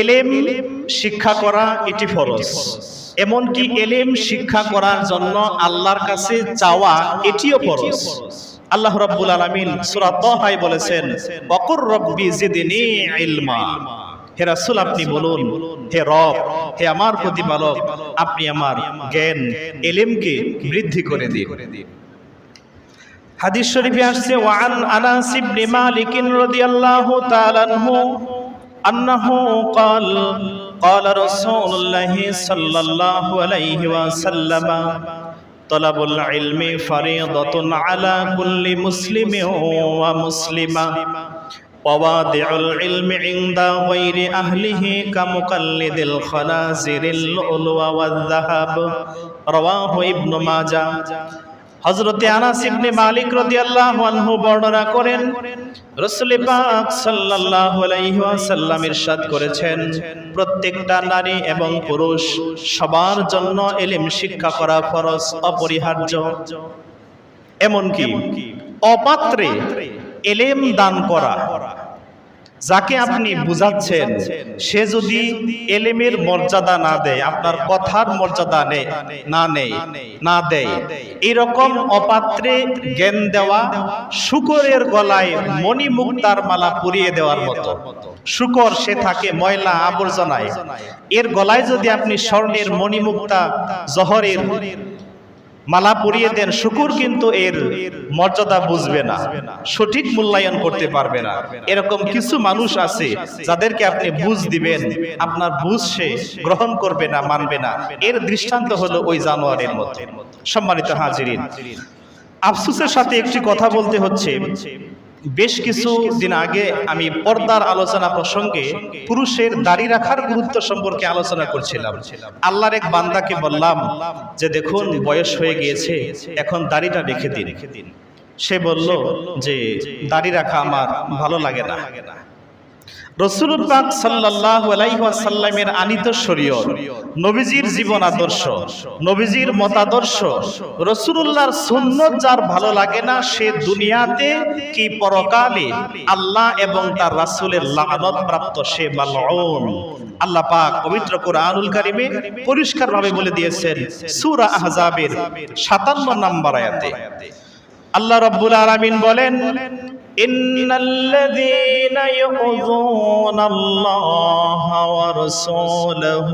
এলেম শিক্ষা করা এটি ফরজ। এমনকি এলেম শিক্ষা করার জন্য আল্লাহর কাছে চাওয়া এটিও ফরজ। আল্লাহ রাব্বুল আলামিন সূরা তাহায় বলেছেন বকর রব্বি জিদনি ইলমা। হে রাসূল আপনি বলুন হে রব হে আমার প্রতিপালক আপনি আমার জ্ঞান এলেমকে বৃদ্ধি করে দিন। হাদিস শরীফে আসছে ওয়ান আনাস ইবনে মালিক রাদিয়াল্লাহু তাআলা আনহু أنه قال قال رسول الله صلى الله عليه وسلم طلب العلم فريضة على كل مسلم ومسلمة ووادع العلم عند غير أهله كمقلد الخنازير اللؤلؤ والذهب رواه ابن ماجه হজরতে আনাস ইবনে মালিক রাদিয়াল্লাহু আনহু বর্ণনা করেন, রাসূল পাক সাল্লাল্লাহু আলাইহি ওয়াসাল্লাম ইরশাদ করেছেন, প্রত্যেকটা নারী এবং পুরুষ সবার জন্য এলিম শিক্ষা করা ফরজ, অপরিহার্য। এমনকি অপাত্রে এলেম দান করা যাকে আপনি বুঝাচ্ছেন সে যদি এলেমের মর্যাদা না দেয় আপনার কথার মর্যাদা নেই না নেই না দেয়। এরকম অপাত্রে জ্ঞান দেওয়া শুকরের গলায় মণিমুক্তার মালা পরিয়ে দেওয়ার মতো। শুকর সে থাকে ময়লা আবর্জনায়। এর গলায় যদি আপনি স্বর্ণের মণিমুক্তা জহরের মালা পরিয়ে দেন, শুকুর কিন্তু এর মর্যাদা বুঝবে না, সঠিক মূল্যায়ন করতে পারবে না। এরকম কিছু মানুষ আছে যাদেরকে আপনি বুঝ দিবেন, আপনার বুঝ সে গ্রহণ করবে না, মানবে না। এর দৃষ্টান্ত হলো ওই জানোয়ারের মধ্যে। সম্মানিত হাজিরিন, আফসুসের সাথে একটি কথা বলতে হচ্ছে। বেশ কিছু দিন আগে আমি পর্দার আলোচনা প্রসঙ্গে পুরুষের দাড়ি রাখার গুরুত্ব সম্পর্কে আলোচনা করছিলাম। আল্লাহর এক বান্দাকে বললাম যে দেখুন বয়স হয়ে গিয়েছে এখন দাড়িটা রেখে দিন। সে বলল যে দাড়ি রাখা আমার ভালো লাগে না। রসুল পাক সাল্লাল্লাহু আলাইহি আনিত শরীয়ত, নবীজির জীবন আদর্শ, নবীজির মতাদর্শ। রসুলুল্লাহর সুন্নত যার ভালো লাগে না, সে দুনিয়াতে কি পরকালে আল্লাহ এবং তার রাসূলের লানত প্রাপ্ত সে মালউন। আল্লাহ পাক পবিত্র কোরআনুল কারিমে পরিষ্কারভাবে বলে দিয়েছেন, সূরা আহজাবের 57 নম্বর আয়াতে। আল্লাহ রাব্বুল আলামিন বলেন إن الذين يؤذون الله ورسوله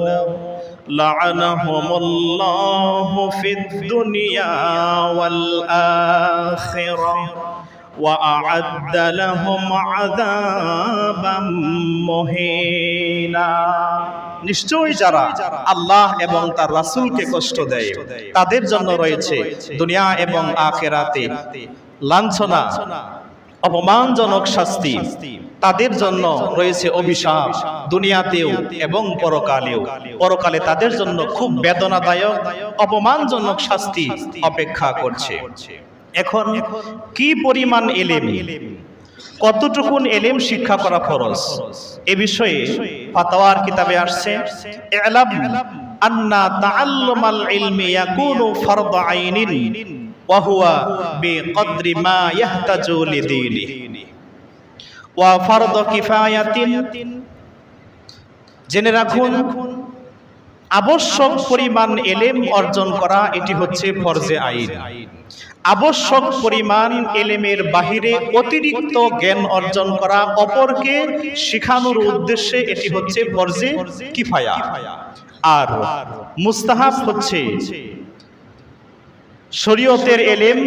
لعنهم الله في الدنيا والآخرة وأعد لهم عذابا مهينا নিশ্চয়ই যারা আল্লাহ এবং তার রাসূলকে কষ্ট দেয় তাদের জন্য রয়েছে দুনিয়া এবং আখেরাতে লাঞ্ছনা অপমানজনক শাস্তি। তাদের জন্য রয়েছে অভিশাপ, দুনিয়াতেও এবং পরকালেও। পরকালে তাদের জন্য খুব বেদনাদায়ক, অপমানজনক শাস্তি অপেক্ষা করছে। এখন কি পরিমাণ এলেম? কতটুকুন এলেম শিক্ষা করা ফরজ? এ বিষয়ে ফাতাওয়ার কিতাবে আসছে, ইলাম আন্না তাআল্লুমাল ইলমি ইয়াকুনু ফরদ আইনিন। ওয়াহুয়া বে কদ্রি মা ইয়াহতাজু লিদিনি ওয়া ফরদ কিফায়াতিন জেনে রাখুন আবশ্যক পরিমাণ এলেম অর্জন করা এটি হচ্ছে ফরজে আইন। আবশ্যক পরিমাণ এলেমের বাহিরে অতিরিক্ত জ্ঞান অর্জন করা অপরকে শিখানোর উদ্দেশ্যে এটি হচ্ছে ফরজে কিফায়া। আর মুস্তাহাব হচ্ছে শরীয়তের এলেম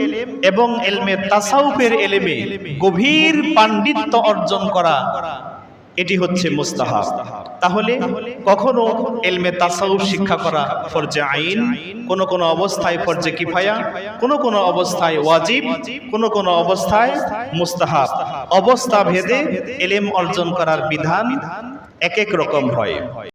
এবং এলমে তাসাউফের এলেমে গভীর পাণ্ডিত্য অর্জন করা, এটি হচ্ছে মুস্তাহাব। তাহলে কখনো এলমে তাসাউফ শিক্ষা করা ফরজে আইন, কোন কোন অবস্থায় ফরজে কিফায়া, কোন কোন অবস্থায় ওয়াজিব, কোন কোন অবস্থায় মুস্তাহাব। অবস্থা ভেদে এলেম অর্জন করার বিধান এক এক রকম হয়।